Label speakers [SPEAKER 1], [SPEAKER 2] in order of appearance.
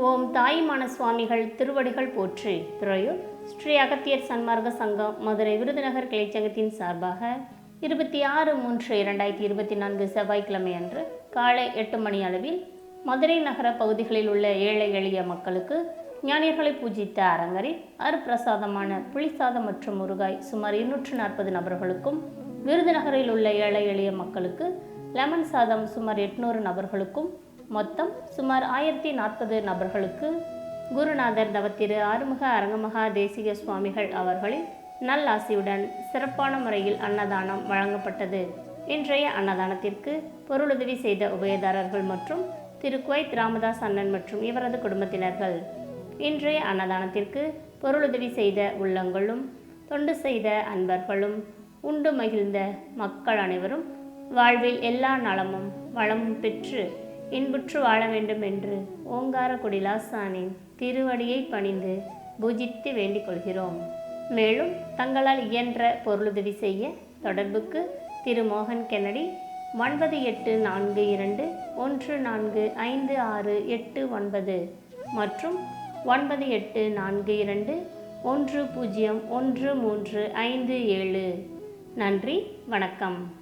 [SPEAKER 1] ஓம் தாயுமான சுவாமிகள் திருவடிகள் போற்றி. துறையூர் ஸ்ரீ அகத்தியர் சன்மார்க்க சங்கம் மதுரை விருதுநகர் கிளைச்சங்கத்தின் சார்பாக இருபத்தி ஆறு மூன்று இரண்டாயிரத்தி இருபத்தி நான்கு செவ்வாய்க்கிழமை அன்று காலை எட்டு மணி அளவில் மதுரை நகர பகுதிகளில் உள்ள ஏழை எளிய மக்களுக்கு ஞானியர்களை பூஜித்த அரங்கரில் அருப்பிரசாதமான புளிசாதம் மற்றும் முருகாய் சுமார் இருநூற்று நாற்பது நபர்களுக்கும் விருதுநகரில் உள்ள ஏழை எளிய மக்களுக்கு லெமன் சாதம் சுமார் எட்நூறு நபர்களுக்கும் மொத்தம் சுமார் ஆயிரத்தி நாற்பது நபர்களுக்கு குருநாதர் தவத்திரு ஆறுமுக அரங்கமகா தேசிக சுவாமிகள் அவர்களின் நல்லாசியுடன் சிறப்பான முறையில் அன்னதானம் வழங்கப்பட்டது. இன்றைய அன்னதானத்திற்கு பொருளுதவி செய்த உபயதாரர்கள் மற்றும் திரு குவைத் ராமதாஸ் அண்ணன் மற்றும் இவரது குடும்பத்தினர்கள். இன்றைய அன்னதானத்திற்கு பொருளுதவி செய்த உள்ளங்களும் தொண்டு செய்த அன்பர்களும் உண்டு மகிழ்ந்த மக்கள் அனைவரும் வாழ்வில் எல்லா நலமும் வளமும் பெற்று இன்புற்று வாழ வேண்டும் என்று ஓங்கார குடிலாசானின் திருவடியை பணிந்து பூஜித்து வேண்டிக் கொள்கிறோம். மேலும் தங்களால் இயன்ற பொருளுதவி செய்ய தொடர்புக்கு திரு. மோகன் கென்னடி ஒன்பது எட்டு நான்கு இரண்டு ஒன்று நான்கு ஐந்து ஆறு எட்டு ஒன்பது மற்றும் ஒன்பது எட்டு நான்கு இரண்டு ஒன்று பூஜ்ஜியம் ஒன்று மூன்று ஐந்து ஏழு. நன்றி வணக்கம்.